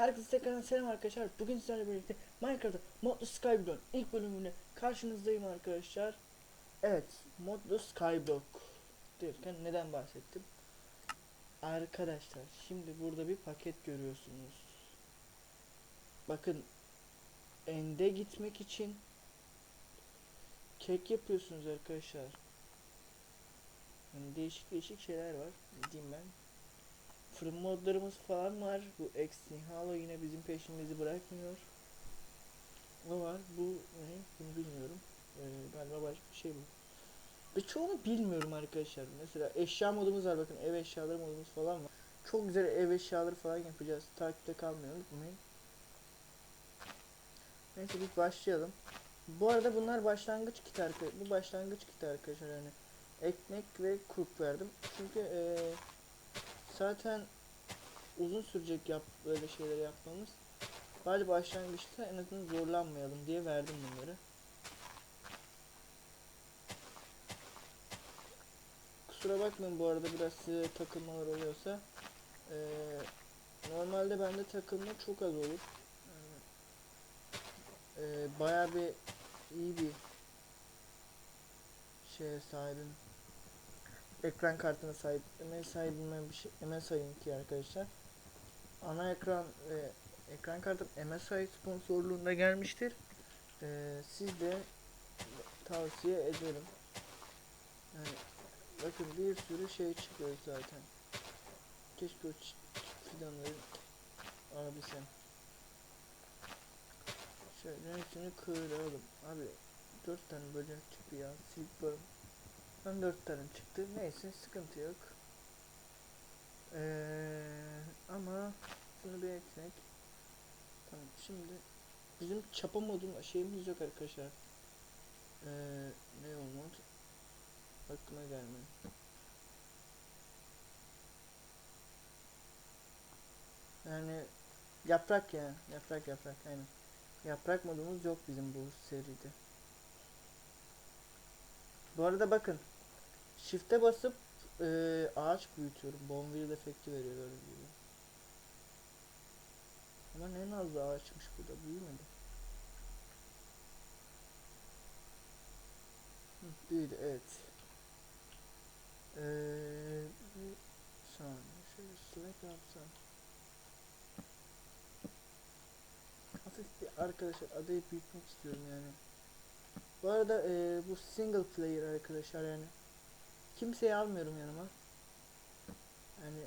Herkese tekrardan selam arkadaşlar. Bugün sizlerle birlikte Minecraft'ta Modlu Skyblock ilk bölümüne karşınızdayım arkadaşlar. Evet, Modlu Skyblock derken neden bahsettim? Arkadaşlar, şimdi burada bir paket görüyorsunuz. Bakın, ende gitmek için kek yapıyorsunuz arkadaşlar. Yani değişik değişik şeyler var. Diyeyim ben? Fırın modlarımız falan var. Bu X Nihalo yine bizim peşimizi bırakmıyor. O var. Bu ne? Bunu bilmiyorum. Ee, galiba başka bir şey bu. Birçoğunu bilmiyorum arkadaşlar. Mesela eşya modumuz var. Bakın ev eşyaları modumuz falan var. Çok güzel ev eşyaları falan yapacağız. Takipte kalmayı unutmayın. Neyse biz başlayalım. Bu arada bunlar başlangıç kiti arkadaşlar. Bu başlangıç kiti arkadaşlar yani. Ekmek ve kurt verdim. Çünkü eee zaten uzun sürecek yap böyle şeyleri yapmamız. Bari başlangıçta en azından zorlanmayalım diye verdim bunları. Kusura bakmayın bu arada biraz size takılmalar oluyorsa. Ee, normalde bende takılma çok az olur. Ee, bayağı bir iyi bir şeye sahibim ekran kartına sahip MSI bilmem bir şey MSI'ın ki arkadaşlar. Ana ekran ve ekran kartım MSI sponsorluğunda gelmiştir. Ee, siz de tavsiye ederim. Yani bakın bir sürü şey çıkıyor zaten. Keşke o fidanları alabilsem. Şöyle hepsini kıralım abi 4 tane böcek çıktı ya. Silip 4 tane çıktı. Neyse sıkıntı yok. Ee, ama şunu bir eklemek. Tamam şimdi bizim çapa modun şeyimiz yok arkadaşlar. Ee, ne o mod? Aklıma gelmedi. Yani yaprak ya. Yaprak yaprak aynen. Yaprak modumuz yok bizim bu seride. Bu arada bakın. Shift'e basıp e, ağaç büyütüyorum. Bonville efekti veriyor öyle gibi. Ama ne nazlı ağaçmış bu da büyümedi. Büyüdü evet. Eee bir saniye şöyle select yapsam. Hafif bir arkadaşlar adayı büyütmek istiyorum yani. Bu arada e, bu single player arkadaşlar yani. Kimseyi almıyorum yanıma. Yani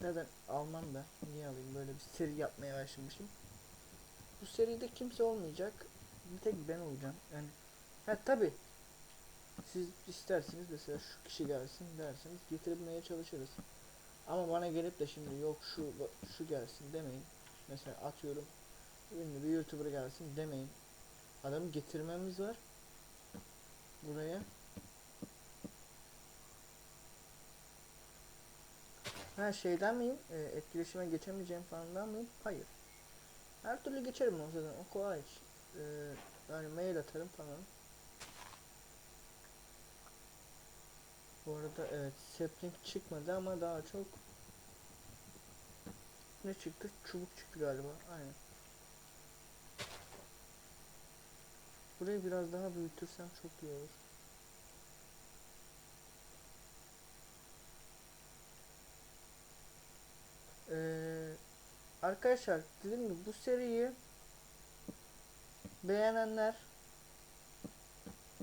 neden almam ben? Niye alayım? Böyle bir seri yapmaya başlamışım. Bu seride kimse olmayacak. Bir tek ben olacağım. Yani ha tabi siz isterseniz mesela şu kişi gelsin derseniz getirmeye çalışırız. Ama bana gelip de şimdi yok şu şu gelsin demeyin. Mesela atıyorum ünlü bir youtuber gelsin demeyin. Adamı getirmemiz var buraya. Ha şeyden miyim? E, etkileşime geçemeyeceğim falandan mıyım? Hayır. Her türlü geçerim o zaten. O kolay. E, yani mail atarım falan. Bu arada evet sapling çıkmadı ama daha çok ne çıktı? Çubuk çıktı galiba. Aynen. Burayı biraz daha büyütürsem çok iyi olur. Ee, arkadaşlar dediğim gibi bu seriyi beğenenler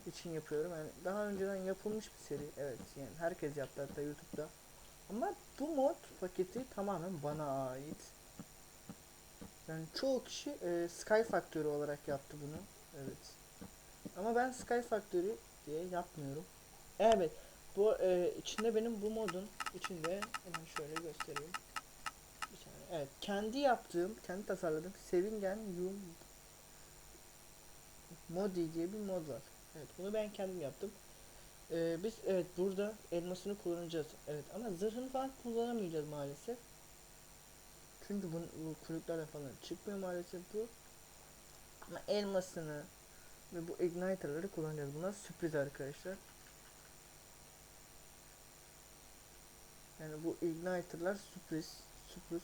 için yapıyorum. Yani daha önceden yapılmış bir seri. Evet yani herkes yaptı hatta YouTube'da. Ama bu mod paketi tamamen bana ait. Yani çoğu kişi e, Sky Factory olarak yaptı bunu. Evet. Ama ben Sky Factory diye yapmıyorum. Evet. Bu e, içinde benim bu modun içinde hemen şöyle göstereyim. Evet. Kendi yaptığım, kendi tasarladığım Sevingen Yum Modi diye bir mod var. Evet. Bunu ben kendim yaptım. Ee, biz evet burada elmasını kullanacağız. Evet ama zırhını falan kullanamayacağız maalesef. Çünkü bu, bu kulüplerle falan çıkmıyor maalesef bu. Ama elmasını ve bu igniter'ları kullanacağız. Bunlar sürpriz arkadaşlar. Yani bu igniter'lar sürpriz. Sürpriz.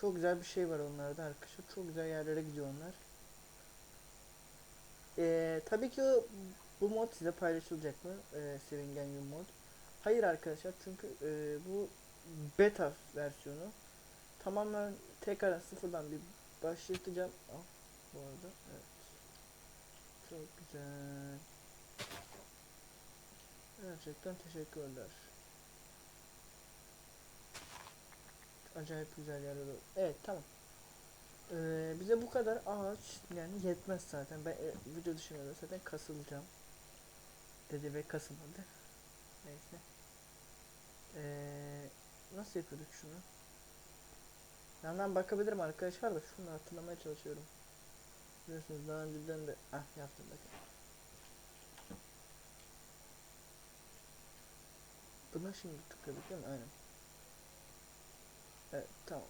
Çok güzel bir şey var onlarda arkadaşlar. Çok güzel yerlere gidiyor onlar. Ee, tabii ki bu mod size paylaşılacak mı? Ee, Sevingen Yum mod. Hayır arkadaşlar çünkü e, bu beta versiyonu. Tamamen tekrar sıfırdan bir başlatacağım. Al bu arada. Evet. Çok güzel. Gerçekten teşekkürler. Acayip güzel yerler oldu. Evet tamam. Ee, bize bu kadar ağaç yani yetmez zaten. Ben e, video dışında da zaten kasılacağım. Dedi ve kasılmadı. Neyse. Ee, nasıl yapıyorduk şunu? Yandan bakabilirim arkadaşlar da şunu hatırlamaya çalışıyorum. Biliyorsunuz daha önceden de ah yaptım bakın. Buna şimdi tıkladık değil mi? Aynen. Evet tamam.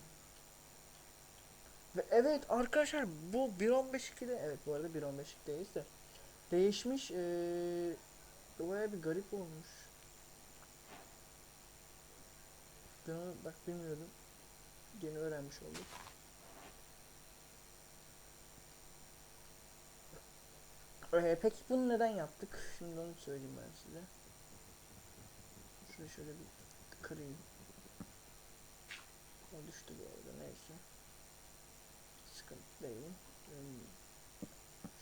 Ve evet arkadaşlar bu 1.15.2'de evet bu arada 1.15.2'deyiz de değişmiş eee baya bir garip olmuş. Ben bak bilmiyordum. Yeni öğrenmiş olduk. Ee, peki bunu neden yaptık? Şimdi onu söyleyeyim ben size. Şurayı şöyle bir kırayım. O düştü bu arada neyse. Sıkıntı değil.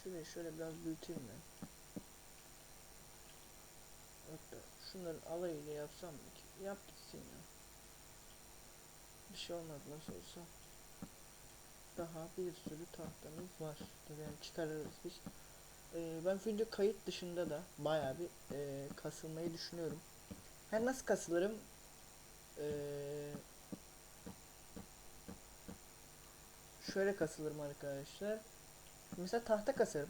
Şurayı şöyle biraz büyüteyim ben. Hatta şunların alayıyla yapsam mı ki? Yap gitsin ya. Bir şey olmaz nasıl olsa. Daha bir sürü tahtamız var. Yani çıkarırız biz. Ee, ben video kayıt dışında da bayağı bir e, kasılmayı düşünüyorum. Hem nasıl kasılırım? Ee, şöyle kasılırım arkadaşlar. Mesela tahta kasarım.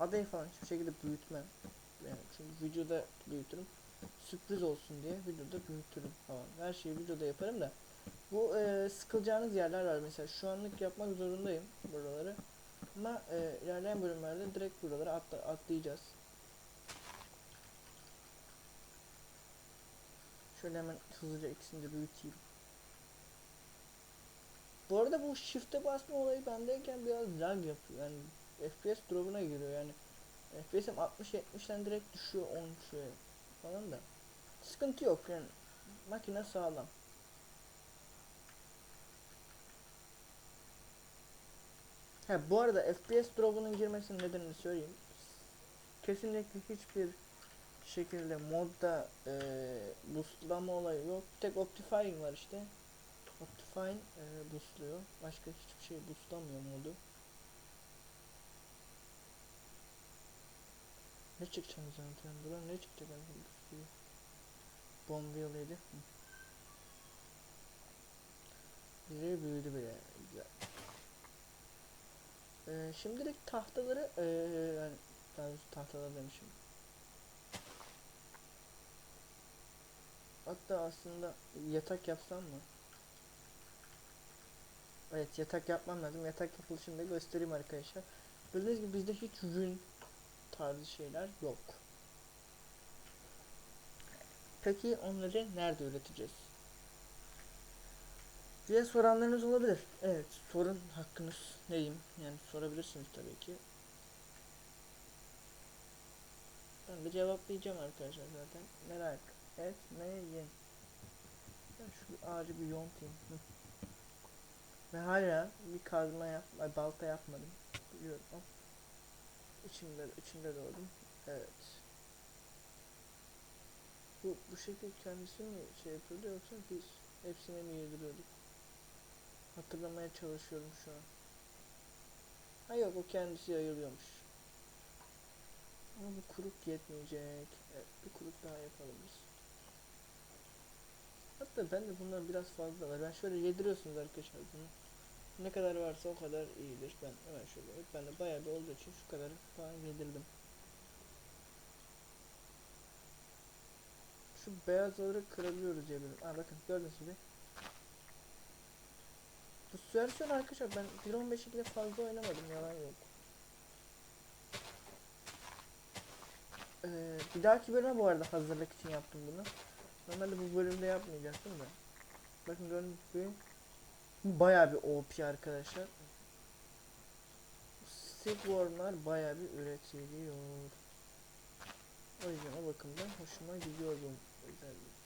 Adayı falan hiçbir şekilde büyütmem. Yani çünkü videoda büyütürüm. Sürpriz olsun diye videoda büyütürüm falan. Her şeyi videoda yaparım da. Bu e, sıkılacağınız yerler var mesela. Şu anlık yapmak zorundayım buraları. Ama e, ilerleyen bölümlerde direkt buralara atla, atlayacağız. Şöyle hemen hızlıca ikisini de büyüteyim. Bu arada bu shift'e basma olayı bendeyken biraz lag yapıyor. Yani FPS drop'una giriyor yani. FPS'im 60-70'den direkt düşüyor 13'e falan da. Sıkıntı yok yani. Makine sağlam. Ha bu arada FPS drop'unun girmesinin nedenini söyleyeyim. Kesinlikle hiçbir şekilde modda e, boostlama olayı yok. Tek Optifine var işte. Optifine e, boostluyor. Başka hiçbir şey boostlamıyor modu. Ne çıkacağını zaten buran ne çıkacak yedi. Hı. Biri büyüdü bile. Güzel. Ee, şimdilik tahtaları ee, yani daha doğrusu tahtalar demişim. Hatta aslında yatak yapsam mı? Evet yatak yapmam lazım. Yatak yapılışını da göstereyim arkadaşlar. Gördüğünüz gibi bizde hiç yün tarzı şeyler yok. Peki onları nerede üreteceğiz? Diye soranlarınız olabilir. Evet, sorun hakkınız neyim? Yani sorabilirsiniz tabii ki. Ben de cevaplayacağım arkadaşlar zaten. Merak etmeyin. Ben şu ağacı bir yontayım. Ve hala bir kazma yap, ay balta yapmadım. Biliyorum. İçimde, içinde doğdum. Evet. Bu, bu şekil kendisi mi şey yapıyordu yoksa biz hepsine mi yediriyorduk? Hatırlamaya çalışıyorum şu an. Ha yok o kendisi yayılıyormuş. Ama bu kuruk yetmeyecek. Evet bir kuruk daha yapalım biz. Hatta ben de bundan biraz fazla var. Ben şöyle yediriyorsunuz arkadaşlar bunu. Ne kadar varsa o kadar iyidir. Ben hemen şöyle ben de bayağı bir olduğu için şu kadar falan yedirdim. Şu beyazları kırabiliyoruz diye biliyorum. Aa bakın gördünüz gibi. Bu versiyon arkadaşlar ben 1.15'e fazla oynamadım yalan yok. Ee, bir dahaki bölüme bu arada hazırlık için yaptım bunu. Normalde bu bölümde yapmayacaktım da. Bakın gördüğünüz gibi bayağı bir OP arkadaşlar. Silkworm'lar bayağı bir üretiliyor. O yüzden o bakımdan hoşuma gidiyor bu özellik.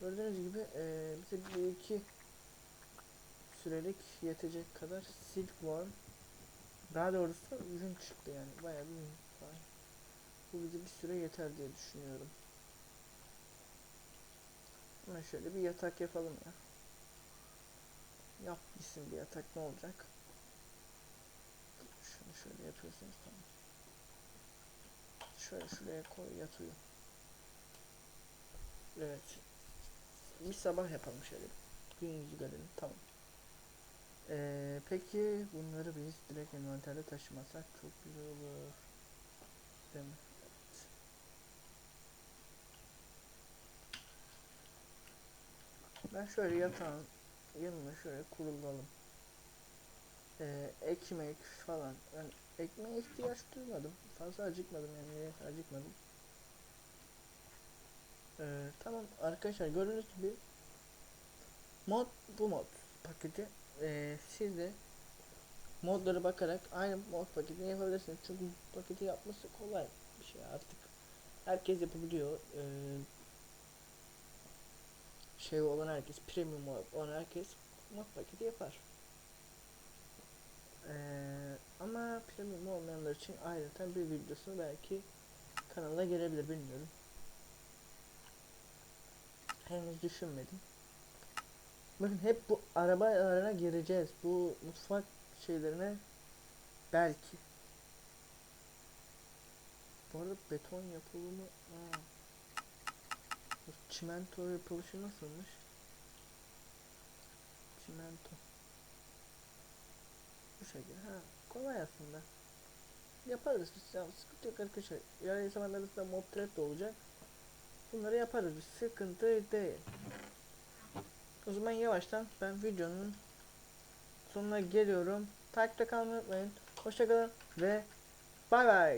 Gördüğünüz gibi eee bize bir iki sürelik yetecek kadar silkworm daha doğrusu ürün çıktı yani bayağı bir ürün var. Bu bize bir süre yeter diye düşünüyorum. Hemen şöyle bir yatak yapalım ya. Yap gitsin bir yatak ne olacak? Şunu şöyle yapıyorsunuz tamam. Şöyle şuraya koy yatıyor. Evet. Bir sabah yapalım şöyle. Gün yüzü görelim tamam. Ee, peki bunları biz direkt envanterde taşımasak çok güzel olur. Değil mi? Evet. Ben şöyle yatağın yanına şöyle kurulalım. Ee, ekmek falan. Ben ekmeğe ihtiyaç duymadım. Fazla acıkmadım yani acıkmadım. Ee, tamam arkadaşlar gördüğünüz gibi mod bu mod paketi ee, siz de modlara bakarak aynı mod paketini yapabilirsiniz. Çünkü paketi yapması kolay bir şey artık. Herkes yapabiliyor. Ee, şey olan herkes, premium olan herkes mod paketi yapar. Ee, ama premium olmayanlar için ayrıca bir videosu belki kanala gelebilir bilmiyorum. Henüz düşünmedim. Bakın hep bu arabalarına gireceğiz. Bu mutfak şeylerine belki. Bu arada beton yapılımı Aa. Bu çimento yapılışı nasılmış? Çimento. Bu şekilde. Ha, kolay aslında. Yaparız biz. Ya, sıkıntı yok arkadaşlar. İlerleyen zamanlarında mob trap de olacak. Bunları yaparız biz. Sıkıntı değil. O zaman yavaştan ben videonun sonuna geliyorum. Takipte kalmayı unutmayın. Hoşçakalın ve bay bay.